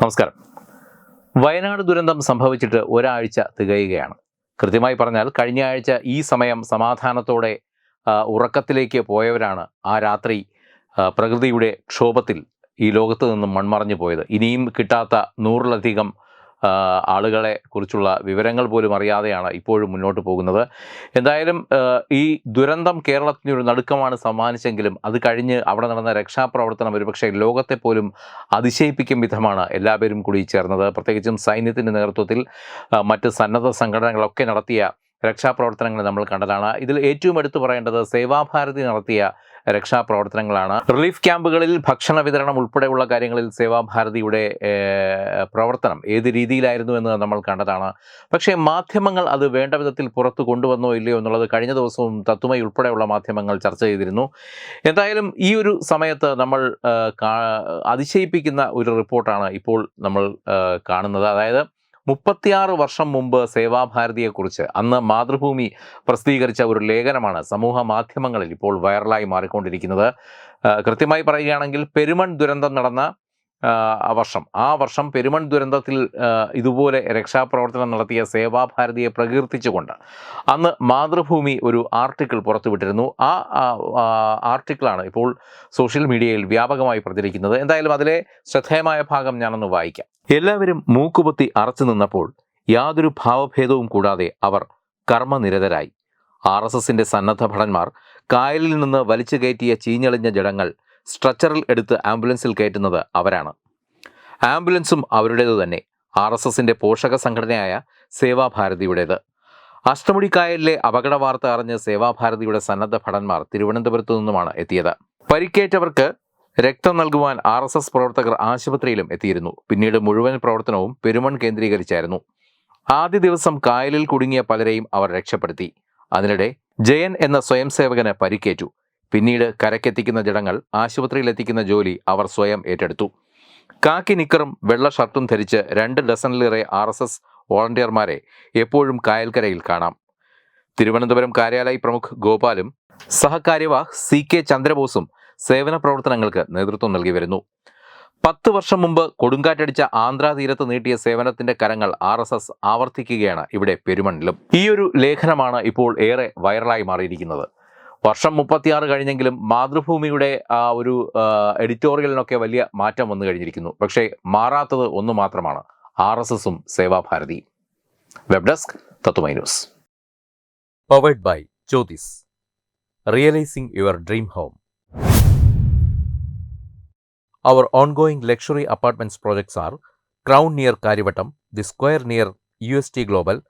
നമസ്കാരം. വയനാട് ദുരന്തം സംഭവിച്ചിട്ട് ഒരാഴ്ച തികയുകയാണ്. കൃത്യമായി പറഞ്ഞാൽ കഴിഞ്ഞ ആഴ്ച ഈ സമയം സമാധാനത്തോടെ ഉറക്കത്തിലേക്ക് പോയവരാണ് ആ രാത്രി പ്രകൃതിയുടെ ക്ഷോഭത്തിൽ ഈ ലോകത്ത് നിന്നും മൺമറഞ്ഞു പോയത്. ഇനിയും കിട്ടാത്ത നൂറിലധികം ആളുകളെ കുറിച്ചുള്ള വിവരങ്ങൾ പോലും അറിയാതെയാണ് ഇപ്പോഴും മുന്നോട്ട് പോകുന്നത്. എന്തായാലും ഈ ദുരന്തം കേരളത്തിന് ഒരു നടുക്കമാണ് സമ്മാനിച്ചെങ്കിലും അത് കഴിഞ്ഞ് അവിടെ നടന്ന രക്ഷാപ്രവർത്തനം ഒരുപക്ഷെ ലോകത്തെ പോലും അതിശയിപ്പിക്കും വിധമാണ് എല്ലാവരും കൂടി ചേർന്നത്. പ്രത്യേകിച്ചും സൈന്യത്തിന്റെ നേതൃത്വത്തിൽ മറ്റ് സന്നദ്ധ സംഘടനകളൊക്കെ നടത്തിയ രക്ഷാപ്രവർത്തനങ്ങൾ നമ്മൾ കണ്ടതാണ്. ഇതിൽ ഏറ്റവും എടുത്തു പറയേണ്ടത് സേവാഭാരതി നടത്തിയ രക്ഷാപ്രവർത്തനങ്ങളാണ്. റിലീഫ് ക്യാമ്പുകളിൽ ഭക്ഷണ വിതരണം ഉൾപ്പെടെയുള്ള കാര്യങ്ങളിൽ സേവാഭാരതിയുടെ പ്രവർത്തനം ഏത് രീതിയിലായിരുന്നു എന്ന് നമ്മൾ കണ്ടതാണ്. പക്ഷേ മാധ്യമങ്ങൾ അത് വേണ്ട വിധത്തിൽ പുറത്തു കൊണ്ടുവന്നോ ഇല്ലയോ എന്നുള്ളത് കഴിഞ്ഞ ദിവസവും തത്തുമൈ ഉൾപ്പെടെയുള്ള മാധ്യമങ്ങൾ ചർച്ച ചെയ്തിരുന്നു. എന്തായാലും ഈ ഒരു സമയത്ത് നമ്മൾ അതിശയിപ്പിക്കുന്ന ഒരു റിപ്പോർട്ടാണ് ഇപ്പോൾ നമ്മൾ കാണുന്നത്. അതായത് മുപ്പത്തിയാറ് വർഷം മുമ്പ് സേവാഭാരതിയെക്കുറിച്ച് അന്ന് മാതൃഭൂമി പ്രസിദ്ധീകരിച്ച ഒരു ലേഖനമാണ് സമൂഹ മാധ്യമങ്ങളിൽ ഇപ്പോൾ വൈറലായി മാറിക്കൊണ്ടിരിക്കുന്നത്. കൃത്യമായി പറയുകയാണെങ്കിൽ പെരുമൺ ദുരന്തം നടന്ന വർഷം. ആ വർഷം പെരുമൺ ദുരന്തത്തിൽ ഇതുപോലെ രക്ഷാപ്രവർത്തനം നടത്തിയ സേവാഭാരതിയെ പ്രകീർത്തിച്ചുകൊണ്ട് അന്ന് മാതൃഭൂമി ഒരു ആർട്ടിക്കിൾ പുറത്തുവിട്ടിരുന്നു. ആ ആർട്ടിക്കിളാണ് ഇപ്പോൾ സോഷ്യൽ മീഡിയയിൽ വ്യാപകമായി പ്രചരിക്കുന്നത്. എന്തായാലും അതിലെ ശ്രദ്ധേയമായ ഭാഗം ഞാനൊന്ന് വായിക്കാം. എല്ലാവരും മൂക്കുപൊത്തി അറച്ചു നിന്നപ്പോൾ യാതൊരു ഭാവഭേദവും കൂടാതെ അവർ കർമ്മനിരതരായി. ആർ എസ് എസിന്റെ സന്നദ്ധ ഭടന്മാർ കായലിൽ നിന്ന് വലിച്ചു കയറ്റിയ ചീഞ്ഞളിഞ്ഞ ജഡങ്ങൾ സ്ട്രക്ചറിൽ എടുത്ത് ആംബുലൻസിൽ കയറ്റുന്നത് അവരാണ്. ആംബുലൻസും അവരുടേതു തന്നെ. ആർ എസ് എസിന്റെ പോഷക സംഘടനയായ സേവാഭാരതിയുടേത്. അഷ്ടമുടി കായലിലെ അപകട വാർത്ത അറിഞ്ഞ് സേവാഭാരതിയുടെ സന്നദ്ധ ഭടന്മാർ തിരുവനന്തപുരത്തു നിന്നുമാണ് എത്തിയത്. പരിക്കേറ്റവർക്ക് രക്തം നൽകുവാൻ ആർ എസ് എസ് പ്രവർത്തകർ ആശുപത്രിയിലും എത്തിയിരുന്നു. പിന്നീട് മുഴുവൻ പ്രവർത്തനവും പെരുമൺ കേന്ദ്രീകരിച്ചായിരുന്നു. ആദ്യ ദിവസം കായലിൽ കുടുങ്ങിയ പലരെയും അവർ രക്ഷപ്പെടുത്തി. അതിനിടെ ജയൻ എന്ന സ്വയം സേവകന് പരിക്കേറ്റു. പിന്നീട് കരക്കെത്തിക്കുന്ന ജഡങ്ങൾ ആശുപത്രിയിൽ എത്തിക്കുന്ന ജോലി അവർ സ്വയം ഏറ്റെടുത്തു. കാക്കി നിക്കറും വെള്ള ഷർട്ടും ധരിച്ച് രണ്ട് ഡസനിലേറെ ആർ എസ് എസ് വോളണ്ടിയർമാരെ എപ്പോഴും കായൽക്കരയിൽ കാണാം. തിരുവനന്തപുരം കാര്യാലയ പ്രമുഖ് ഗോപാലും സഹകാര്യവാഹ് സി കെ ചന്ദ്രബോസും സേവന പ്രവർത്തനങ്ങൾക്ക് നേതൃത്വം നൽകി വരുന്നു. പത്ത് വർഷം മുമ്പ് കൊടുങ്കാറ്റടിച്ച ആന്ധ്രാ തീരത്ത് നീട്ടിയ സേവനത്തിന്റെ കരങ്ങൾ ആർ എസ് എസ് ആവർത്തിക്കുകയാണ് ഇവിടെ പെരുമണ്ണിലും. ഈ ഒരു ലേഖനമാണ് ഇപ്പോൾ ഏറെ വൈറലായി മാറിയിരിക്കുന്നത്. വർഷം മുപ്പത്തിയാറ് കഴിഞ്ഞെങ്കിലും മാതൃഭൂമിയുടെ ആ ഒരു എഡിറ്റോറിയലിനൊക്കെ വലിയ മാറ്റം വന്നു കഴിഞ്ഞിരിക്കുന്നു. പക്ഷേ മാറാത്തത് ഒന്ന് മാത്രമാണ്. ആർ എസ് എസും Seva Bharati. Web desk Tatvamayi news. Powered by Jyothis realising your dream home our ongoing luxury apartments projects are crown near Kariyavattom the square near U S T Crown